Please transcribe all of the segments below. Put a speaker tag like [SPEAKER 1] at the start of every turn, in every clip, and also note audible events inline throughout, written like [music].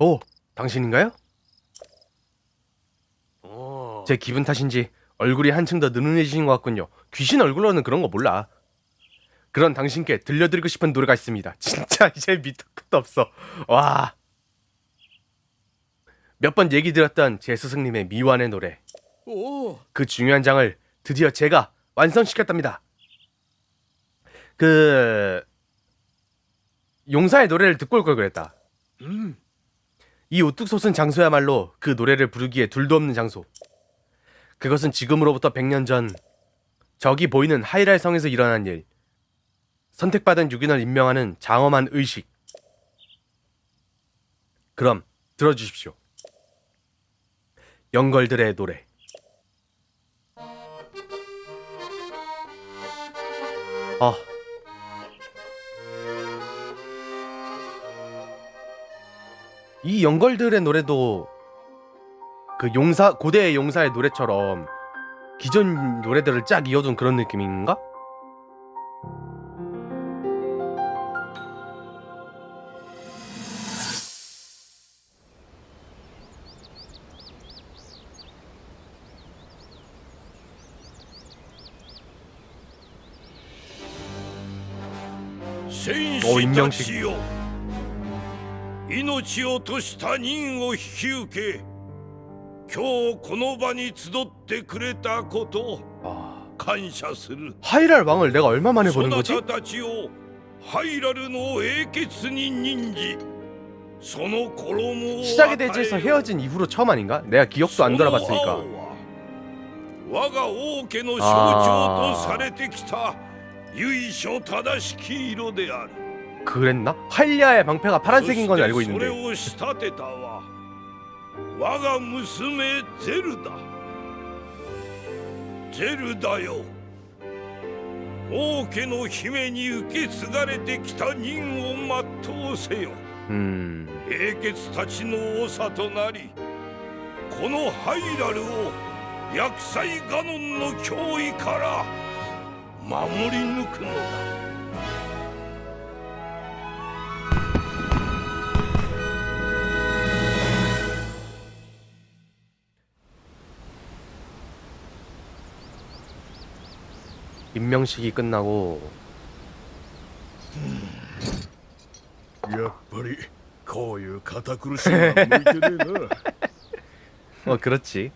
[SPEAKER 1] 오, 당신인가요?
[SPEAKER 2] 어.
[SPEAKER 1] 제 기분 탓인지 얼굴이 한층 더 느른해지신 것 같군요. 귀신 얼굴로는 그런 거 몰라. 그런 당신께 들려드리고 싶은 노래가 있습니다. [laughs] 진짜 이제 밑도 끝도 없어. 와. 몇 번 얘기 드렸던 제 스승님의 미완의 노래.
[SPEAKER 2] 오.
[SPEAKER 1] 그 중요한 장을 드디어 제가 완성시켰답니다. 그 용사의 노래를 듣고 올 걸 그랬다.
[SPEAKER 2] 음.
[SPEAKER 1] 이 우뚝 솟은 장소야말로 그 노래를 부르기에 둘도 없는 장소. 그것은 지금으로부터 100년 전 저기 보이는 하이랄 성에서 일어난 일. 선택받은 유기를 임명하는 장엄한 의식. 그럼 들어주십시오. 영걸들의 노래. 아. 이 연걸들의 노래도 그 용사 고대 용사의 노래처럼 기존 노래들을 쫙 이어둔 그런 느낌인가? 오
[SPEAKER 2] 어,
[SPEAKER 1] 임명식
[SPEAKER 2] 命を落とした任を引き受け今日この場に集ってくれたことを
[SPEAKER 1] 아,
[SPEAKER 2] 感謝する
[SPEAKER 1] 하이랄 왕을 내가 얼마 만에
[SPEAKER 2] そ
[SPEAKER 1] 보는
[SPEAKER 2] な
[SPEAKER 1] 거지?
[SPEAKER 2] たたちをハイラルの英傑に任じその衣を
[SPEAKER 1] 시작의 대지에서
[SPEAKER 2] 与えよ
[SPEAKER 1] 헤어진 이후로 처음 아닌가? 내가 기억도 안 돌아봤으니까
[SPEAKER 2] その青は我が王家の象徴とされてきた由緒正しき色である
[SPEAKER 1] 그랬나? 할리아의 방패가 파란색인 건 알고
[SPEAKER 2] そしてそれ
[SPEAKER 1] 있는데
[SPEAKER 2] を仕立てたは我が娘ゼルダゼルダよ王家の姫に受け継がれてきた任を全うせよ
[SPEAKER 1] 음...
[SPEAKER 2] 英傑たちの長となりこのハイラルを厄災ガノンの脅威から守り抜くのだ
[SPEAKER 1] 임명식이 끝나고
[SPEAKER 3] やっぱりこういう堅苦しいのは向いてねえな
[SPEAKER 1] 어 그렇지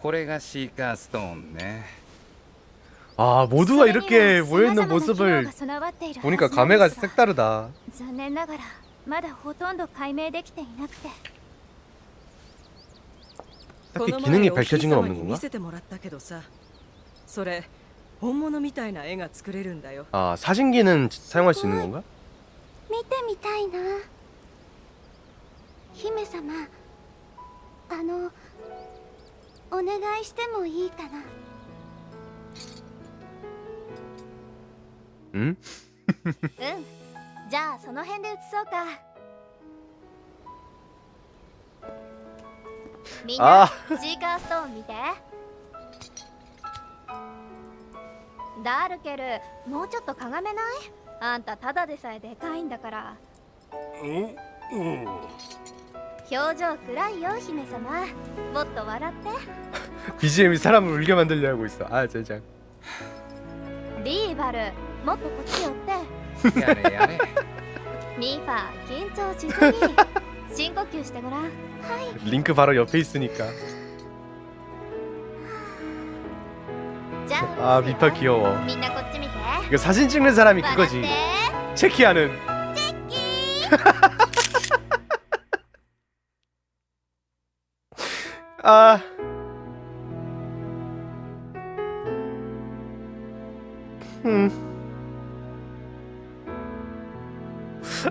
[SPEAKER 4] これがシーカーストーンね
[SPEAKER 1] 아 모두가 이렇게 모여있는 모습을 보니까 감회가 색다르다
[SPEAKER 5] 残念ながらまだほとんど解明できていなくて
[SPEAKER 1] 딱히 기능이 밝혀진 건 없는
[SPEAKER 6] 見
[SPEAKER 1] 건가?
[SPEAKER 6] せてもらったけどさそれ 本物みたいな絵が作れるんだよ
[SPEAKER 1] 아 사진기는 사용할 수 있는 건가?
[SPEAKER 5] 見てみたいな姫様あのお願いしてもいいかな
[SPEAKER 1] 응?
[SPEAKER 5] う[laughs] んじゃあその辺で写そうかみんな
[SPEAKER 1] あ
[SPEAKER 5] シーカーストーン見て ダールケルもうちょっとかがめない？あんたただでさえでかいんだから。
[SPEAKER 2] うん？
[SPEAKER 5] 表情暗いよ姫様。もっと笑って。
[SPEAKER 1] BGM 이 사람을 울게 만들려고 있어 아
[SPEAKER 5] 젠장 리발 뭐또 고
[SPEAKER 4] 치 어때 야
[SPEAKER 5] 래 야래 리파 긴장 지수기深呼吸してごらん。リ
[SPEAKER 1] ンク바로옆에있으니까
[SPEAKER 5] じゃあ
[SPEAKER 1] 아 미파 귀여워
[SPEAKER 5] みんなこっち見て
[SPEAKER 1] 이거 사진 찍는 사람이
[SPEAKER 5] 笑って
[SPEAKER 1] 그거지 체키하는 [laughs] 아 음.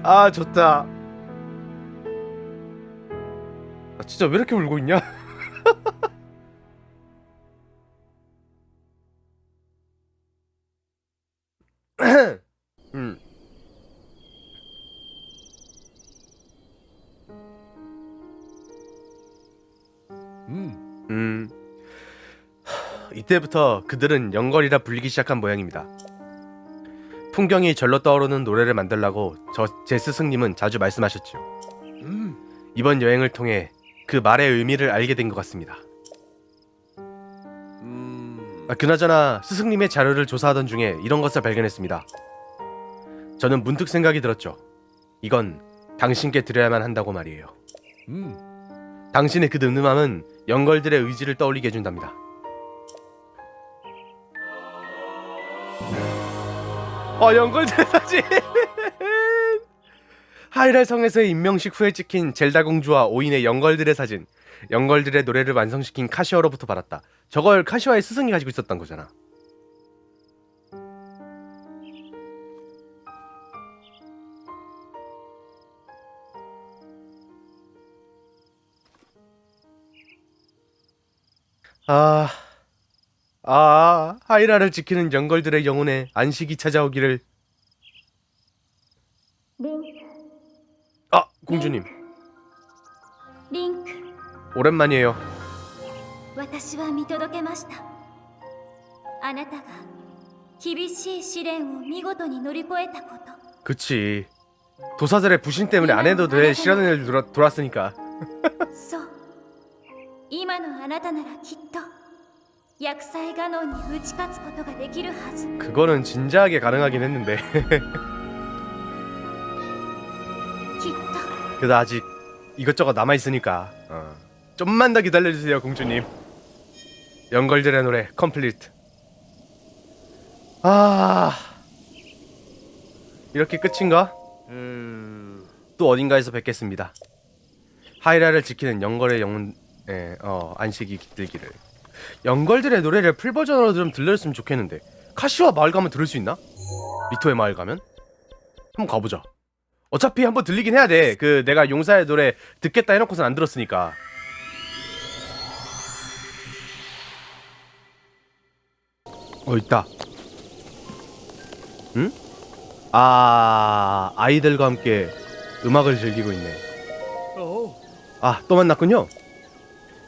[SPEAKER 1] 아 좋다 아 진짜 왜 이렇게 울고 있냐 [laughs] 하, 이때부터 그들은 영걸이라 불리기 시작한 모양입니다. 풍경이 절로 떠오르는 노래를 만들라고 저 제 스승님은 자주 말씀하셨죠.
[SPEAKER 3] うん。
[SPEAKER 1] 이번 여행을 통해 그 말의 의미를 알게 된 것 같습니다.
[SPEAKER 3] 음...
[SPEAKER 1] 아, 그나저나 스승님의 자료를 조사하던 중에 이런 것을 발견했습니다. 저는 문득 생각이 들었죠. 이건 당신께 드려야만 한다고 말이에요.
[SPEAKER 3] 음...
[SPEAKER 1] 당신의 그 늠름함은 영걸들의 의지를 떠올리게 해준답니다. 어, 영걸들의 사진! 하이랄 성에서의 임명식 후에 찍힌 젤다 공주와 오인의 영걸들의 사진. 영걸들의 노래를 완성시킨 카시오로부터 받았다. 저걸 카시오의 스승이 가지고 있었던 거잖아. 아, 아, 하이라를 지키는 영걸들의 영혼에 안식이 찾아오기를.
[SPEAKER 5] リンク
[SPEAKER 1] 아, 공주님,
[SPEAKER 5] リンク
[SPEAKER 1] 오랜만이에요.
[SPEAKER 5] 私は見届けましたあなたが厳しい試練を見事に乗り越えたこと
[SPEAKER 1] 그치. 도사들의 부신 때문에 안 해도 될 시련을 돌아, 돌았으니까. [laughs]
[SPEAKER 5] そう今のあなたならきっと 약사의 간원이 우치가츠 것도가 되기를 하즈.
[SPEAKER 1] 그거는 진지하게 가능하긴 했는데. 그래도 아직 이것저것 남아 있으니까. 어. 좀만 더 기다려주세요 공주님. 연걸들의 노래 컴플리트 아. 이렇게 끝인가?
[SPEAKER 3] 음...
[SPEAKER 1] 또 어딘가에서 뵙겠습니다. 하이라를 지키는 연걸의 영혼 예, 어, 안식이 깃들기를. 영걸들의 노래를 풀 버전으로 좀 들려줬으면 좋겠는데. 카시와 마을 가면 들을 수 있나? 리토의 마을 가면? 한번 가보자. 어차피 한번 들리긴 해야 돼. 그 내가 용사의 노래 듣겠다 해놓고선 안 들었으니까. 어 있다. 응? 아 아이들과 함께 음악을 즐기고 있네.
[SPEAKER 3] 어...
[SPEAKER 1] 아또 만났군요.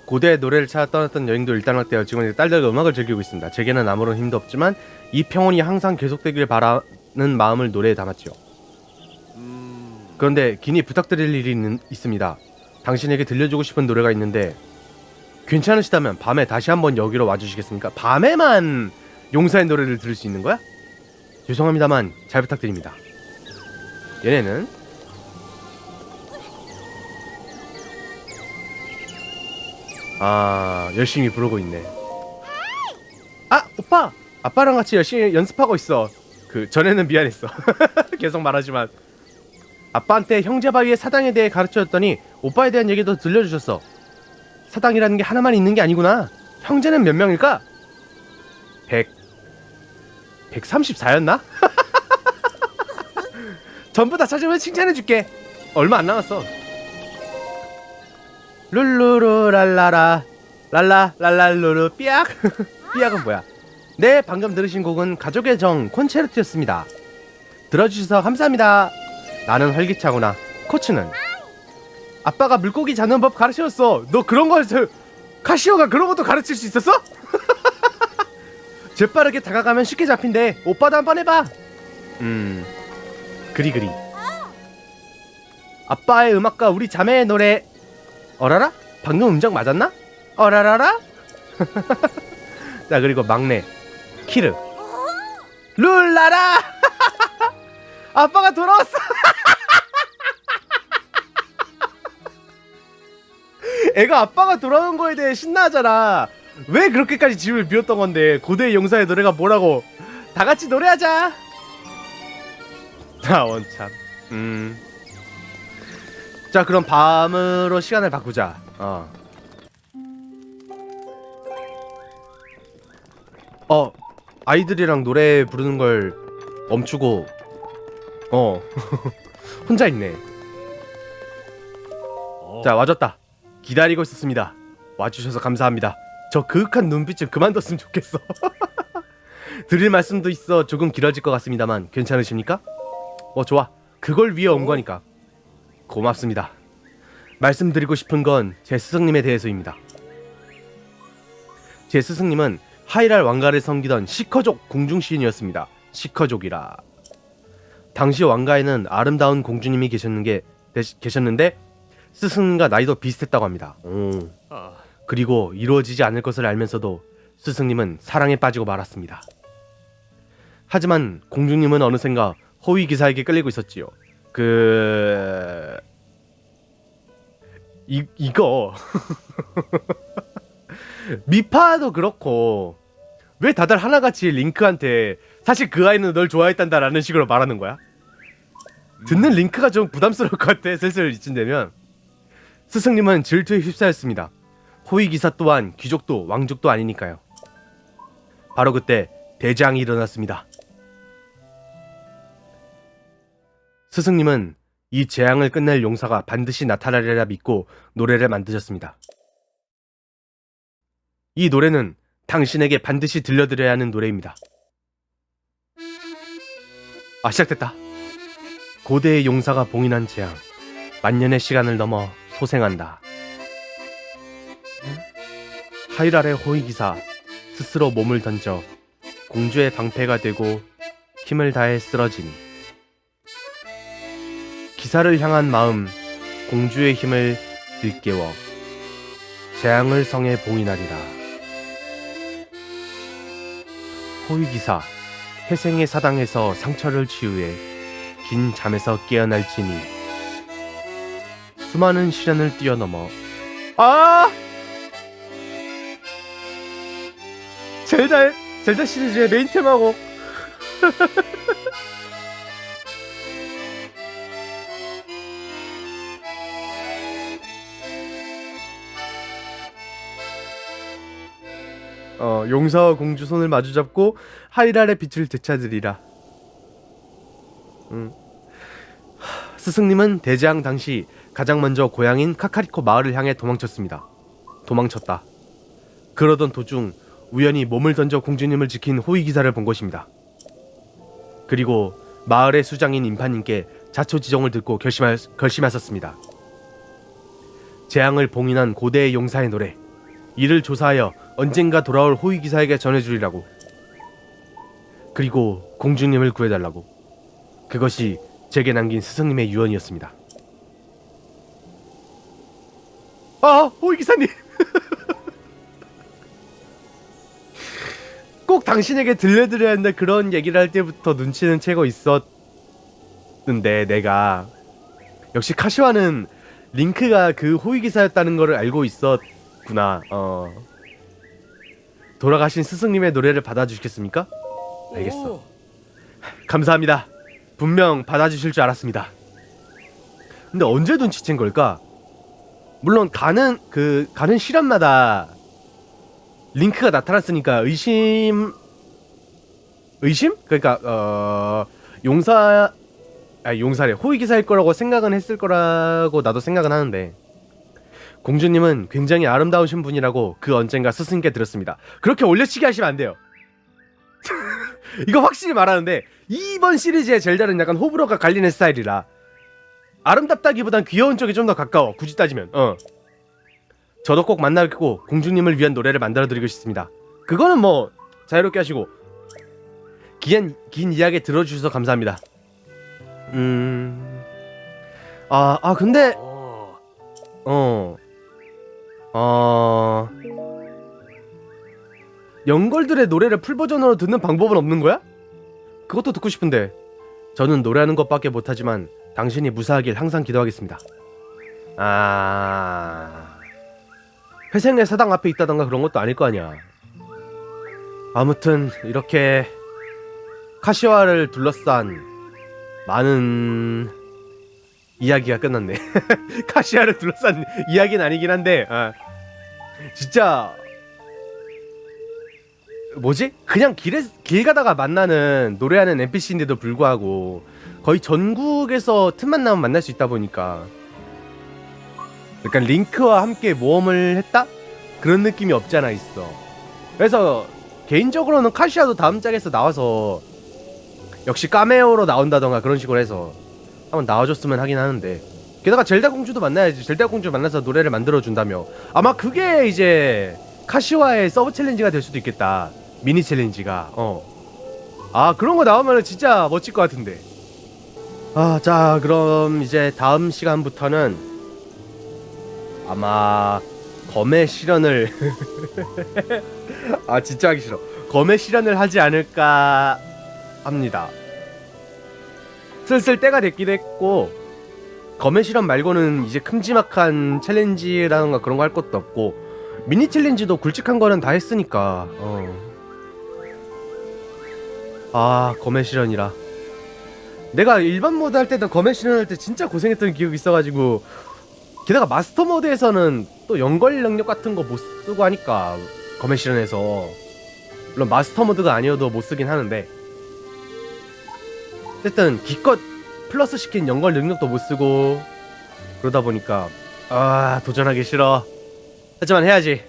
[SPEAKER 1] 고대의 노래를 찾아 떠났던 여행도 일단락 되어 지금은 이제 딸들과 음악을 즐기고 있습니다. 제게는 아무런 힘도 없지만 이 평온이 항상 계속되길 바라는 마음을 노래에 담았지요.
[SPEAKER 3] 음...
[SPEAKER 1] 그런데 긴히 부탁드릴 일이 있는, 있습니다. 당신에게 들려주고 싶은 노래가 있는데 괜찮으시다면 밤에 다시 한번 여기로 와주시겠습니까? 밤에만 용사의 노래를 들을 수 있는 거야? 죄송합니다만 잘 부탁드립니다. 얘네는 아 열심히 부르고 있네. 아 오빠 아빠랑 같이 열심히 연습하고 있어. 그 전에는 미안했어. [laughs] 계속 말하지만 아빠한테 형제 바위의 사당에 대해 가르쳐줬더니 오빠에 대한 얘기도 들려주셨어. 사당이라는 게 하나만 있는 게 아니구나. 형제는 몇 명일까? 100 134였나? [laughs] 전부 다 찾으면 칭찬해줄게. 얼마 안 남았어. 룰루루 랄라라 랄라 랄랄루루 삐약 [laughs] 삐약은 뭐야? 네 방금 들으신 곡은 가족의 정 콘체르트였습니다. 들어주셔서 감사합니다. 나는 활기차구나. 코치는 아빠가 물고기 잡는 법 가르쳐줬어. 너 그런 거 저- 카시오가 그런 것도 가르칠 수 있었어? [laughs] 재빠르게 다가가면 쉽게 잡힌대. 오빠도 한번 해봐. 음 그리 그리. 아빠의 음악과 우리 자매의 노래. 어라라? 방금 음정 맞았나? 어라라라? [laughs] 자 그리고 막내 키르. 룰라라. [laughs] 아빠가 돌아왔어. [laughs] 애가 아빠가 돌아온 거에 대해 신나하잖아. 왜 그렇게까지 집을 비웠던 건데 고대 용사의 노래가 뭐라고? 다 같이 노래하자. 아 원참. 음. 자 그럼 밤으로 시간을 바꾸자. 어. 어 아이들이랑 노래 부르는 걸 멈추고 어 [laughs] 혼자 있네.
[SPEAKER 3] 어...
[SPEAKER 1] 자 와줬다 기다리고 있었습니다 와주셔서 감사합니다 저 그윽한 눈빛 좀 그만뒀으면 좋겠어 [laughs] 드릴 말씀도 있어 조금 길어질 것 같습니다만 괜찮으십니까? 어 좋아 그걸 위해 온 거니까 고맙습니다 말씀드리고 싶은 건 제 스승님에 대해서입니다 제 스승님은 하이랄 왕가를 섬기던 시커족 궁중시인이었습니다 시커족이라 당시 왕가에는 아름다운 공주님이 계셨는 게 계셨는데 스승과 나이도 비슷했다고 합니다. 오. 그리고 이루어지지 않을 것을 알면서도 스승님은 사랑에 빠지고 말았습니다. 하지만 공주님은 어느샌가 호위 기사에게 끌리고 있었지요. 그 이, 이거 [laughs] 미파도 그렇고 왜 다들 하나같이 링크한테 사실 그 아이는 널 좋아했단다라는 식으로 말하는 거야? 듣는 링크가 좀 부담스러울 것 같아 슬슬 이쯤 되면 스승님은 질투에 휩싸였습니다. 호위 기사 또한 귀족도 왕족도 아니니까요. 바로 그때 대장이 일어났습니다. 스승님은 이 재앙을 끝낼 용사가 반드시 나타나리라 믿고 노래를 만드셨습니다. 이 노래는 당신에게 반드시 들려드려야 하는 노래입니다. 아 시작됐다. 고대의 용사가 봉인한 재앙, 만년의 시간을 넘어 소생한다. 아래 호위기사 스스로 몸을 던져 공주의 방패가 되고 힘을 다해 쓰러짐. 기사를 향한 마음 공주의 힘을 일깨워 재앙을 성에 봉인하리라. 호위기사 회생의 사당에서 상처를 치유해 긴 잠에서 깨어날지니 수많은 시련을 뛰어넘어 아 젤다 젤다 시리즈의 메인 테마곡 [laughs] 어 용사와 공주 손을 마주잡고 하이랄의 빛을 되찾으리라 음. 하, 스승님은 대재앙 당시 가장 먼저 고향인 카카리코 마을을 향해 도망쳤습니다 도망쳤다 그러던 도중 우연히 몸을 던져 공주님을 지킨 호위 기사를 본 것입니다. 그리고 마을의 수장인 임파님께 자초지종을 듣고 결심하, 결심하셨습니다. 재앙을 봉인한 고대의 용사의 노래 이를 조사하여 언젠가 돌아올 호위 기사에게 전해주리라고. 그리고 공주님을 구해달라고. 그것이 제게 남긴 스승님의 유언이었습니다. 아 호위 기사님. [laughs] 꼭 당신에게 들려드려야 한다 그런 얘기를 할 때부터 눈치는 채고 있었는데 내가 역시 카시와는 링크가 그 호위 기사였다는 거를 알고 있었구나. 어. 돌아가신 스승님의 노래를 받아주시겠습니까? 알겠어. 감사합니다. 분명 받아주실 줄 알았습니다. 근데 언제 눈치챈 걸까? 물론 가는 그 가는 시련마다 링크가 나타났으니까 의심 의심? 그러니까 어 용사 아 용사래 호위 기사일 거라고 생각은 했을 거라고 나도 생각은 하는데 공주님은 굉장히 아름다우신 분이라고 그 언젠가 스승께 들었습니다. 그렇게 올려치기 하시면 안 돼요. [laughs] 이거 확실히 말하는데 이번 시리즈의 젤다는 약간 호불호가 갈리는 스타일이라 아름답다기보단 귀여운 쪽이 좀 더 가까워 굳이 따지면 어 저도 꼭 만나뵙고 공주님을 위한 노래를 만들어 드리고 싶습니다. 그거는 뭐 자유롭게 하시고 긴, 긴 이야기 들어주셔서 감사합니다. 음, 아, 아 근데 어, 어, 영걸들의 노래를 풀 버전으로 듣는 방법은 없는 거야? 그것도 듣고 싶은데 저는 노래하는 것밖에 못하지만 당신이 무사하길 항상 기도하겠습니다. 아. 회생의 사당 앞에 있다던가 그런 것도 아닐 거 아니야. 아무튼 이렇게 카시와를 둘러싼 많은 이야기가 끝났네. [laughs] 카시와를 둘러싼 이야기는 아니긴 한데, 아, 진짜 뭐지? 그냥 길에 길 가다가 만나는 노래하는 NPC인데도 불구하고 거의 전국에서 틈만 나면 만날 수 있다 보니까 약간 링크와 함께 모험을 했다? 그런 느낌이 없지 않아 있어. 그래서 개인적으로는 카시아도 다음 짝에서 나와서 역시 까메오로 나온다던가 그런 식으로 해서 한번 나와줬으면 하긴 하는데 게다가 젤다 공주도 만나야지. 젤다 공주 만나서 노래를 만들어 준다며. 아마 그게 이제 카시와의 서브 챌린지가 될 수도 있겠다. 미니 챌린지가. 어아 그런 거 나오면 진짜 멋질 것 같은데. 아 자 그럼 이제 다음 시간부터는 아마 검의 실현을 [laughs] 아 진짜 하기 싫어. 검의 실현을 하지 않을까 합니다. 슬슬 때가 됐기도 했고 검의 실현 말고는 이제 큼지막한 챌린지라던가 그런 거 할 것도 없고 미니 챌린지도 굵직한 거는 다 했으니까 어. 아 검의 실현이라. 내가 일반 모드 할 때도 검의 실현 할 때 진짜 고생했던 기억이 있어가지고 게다가 마스터 모드에서는 또 연결 능력 같은 거 못 쓰고 하니까 검의 실현에서. 물론 마스터 모드가 아니어도 못 쓰긴 하는데. 어쨌든 기껏 플러스 시킨 연결 능력도 못 쓰고 그러다 보니까 아 도전하기 싫어. 하지만 해야지.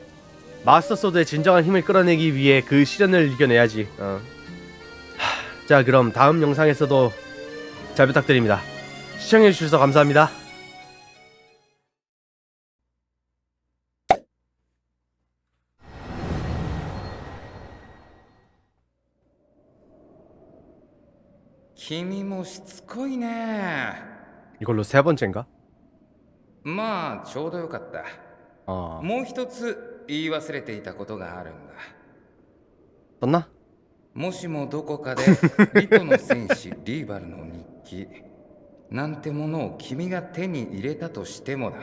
[SPEAKER 1] 마스터 소드의 진정한 힘을 끌어내기 위해 그 시련을 이겨내야지. 어. 하, 자 그럼 다음 영상에서도 잘 부탁드립니다. 시청해주셔서 감사합니다
[SPEAKER 4] 君もしつこいね
[SPEAKER 1] 이걸로 세 번째인가?
[SPEAKER 4] まあちょうどよかった
[SPEAKER 1] 어
[SPEAKER 4] もう一つ言い忘れていたことがあるんだ
[SPEAKER 1] 떴나?
[SPEAKER 4] もしもどこかでリトの戦士リーバルの日記なんてものを君が手に入れたとしてもだ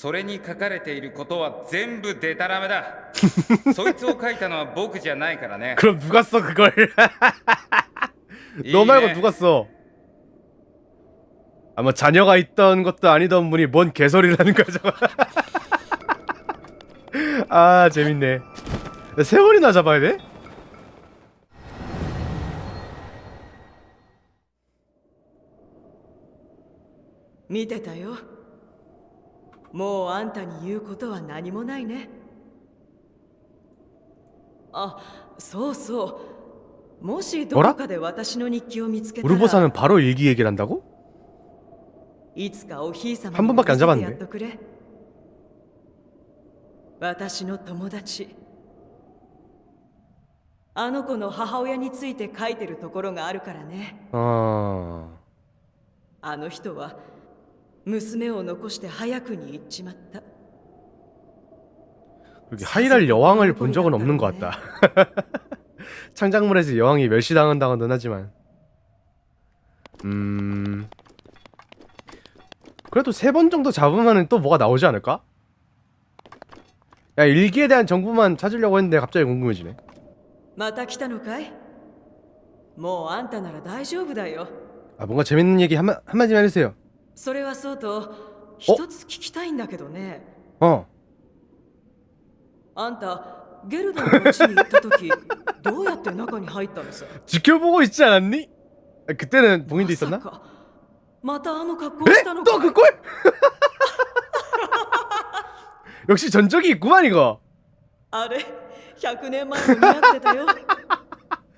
[SPEAKER 4] それに書かれていることは全部デタラメだ[laughs] そいつを書いたのは僕じゃないからね
[SPEAKER 1] 그럼 누가 써 그걸? 너 말고 누가 써? 아마 자녀가 있던 것도 아니던 분이 뭔 개소리라는 거죠. 아 재밌네. 세 번이나 잡아야 돼?
[SPEAKER 6] 見てたよ もうあんたに言うことは何もないねあそうそうもしどこかで私の日記を見つけたら
[SPEAKER 1] 우르보사는 바로 일기 얘기를 한다고?
[SPEAKER 6] いつかおひいさま
[SPEAKER 1] 한
[SPEAKER 6] に
[SPEAKER 1] 번밖에 안
[SPEAKER 6] 見せて
[SPEAKER 1] 잡았는데
[SPEAKER 6] やっとくれ私の友達あの子の母親について書いてるところがあるからね
[SPEAKER 1] 어...
[SPEAKER 6] あの人は 娘を残して早くに行っちまった
[SPEAKER 1] 여기 하이랄 여왕을 본 적은 없는 것 같다. [laughs] 창작물에서 여왕이 멸시당한다고는 하지만, 음, 그래도 세 번 정도 잡으면 또 뭐가 나오지 않을까? 야 일기에 대한 정보만 찾으려고 했는데 갑자기 궁금해지네.
[SPEAKER 6] また来たのかいもうあんたなら大丈夫だよ
[SPEAKER 1] 아 뭔가 재밌는 얘기 한마 한마디만 해주세요.
[SPEAKER 6] それはそうと一つ聞きたいんだけどね
[SPEAKER 1] 어,
[SPEAKER 6] あんたゲルドの町に行った時[laughs] どうやって中に入ったのさ
[SPEAKER 1] 지켜보고 있지 않았니? 아, 그때는 봉인돼
[SPEAKER 6] まさ
[SPEAKER 1] 있었나?
[SPEAKER 6] かまたあの格好を
[SPEAKER 1] 에?
[SPEAKER 6] したのか
[SPEAKER 1] 또 그걸? 역시 전적이 있구만 이거.
[SPEAKER 6] あれ100年前に似合ってたよ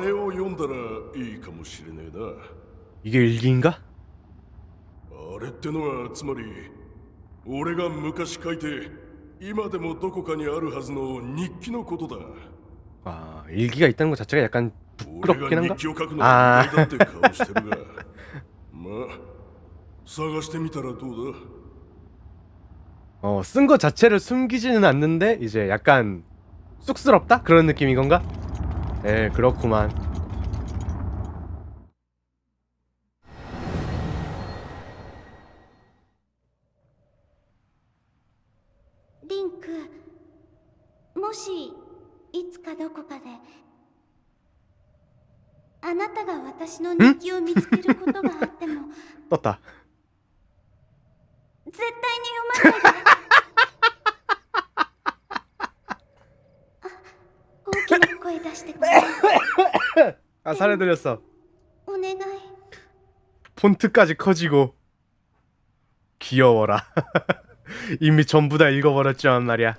[SPEAKER 3] れを読んだらいいかもしれねえな
[SPEAKER 1] 이게 일기인가?
[SPEAKER 3] あれってのはつまり俺が昔書いて今でもどこかにあるはずの日記のことだ
[SPEAKER 1] 아 일기가 있다는 것 자체가 약간
[SPEAKER 3] 俺
[SPEAKER 1] 부끄럽긴
[SPEAKER 3] が
[SPEAKER 1] 한가?
[SPEAKER 3] 日記を書くのは
[SPEAKER 1] あ
[SPEAKER 3] 意外だって顔してるがまあ探してみたらどうだ
[SPEAKER 1] 어 쓴 것 자체를 숨기지는 않는데 이제 약간 쑥스럽다 그런 느낌인 건가? 네 그렇구만.
[SPEAKER 5] リンクもしいつかどこかであなたが私の日記を見つけることがあっても
[SPEAKER 1] 떴다.
[SPEAKER 5] 絶対に読 い 出してくれ
[SPEAKER 1] 아 살해 들렸어.
[SPEAKER 5] お願い
[SPEAKER 1] 폰트까지 커지고 귀여워라. [laughs] 이미 전부 다 읽어버렸지만 말이야.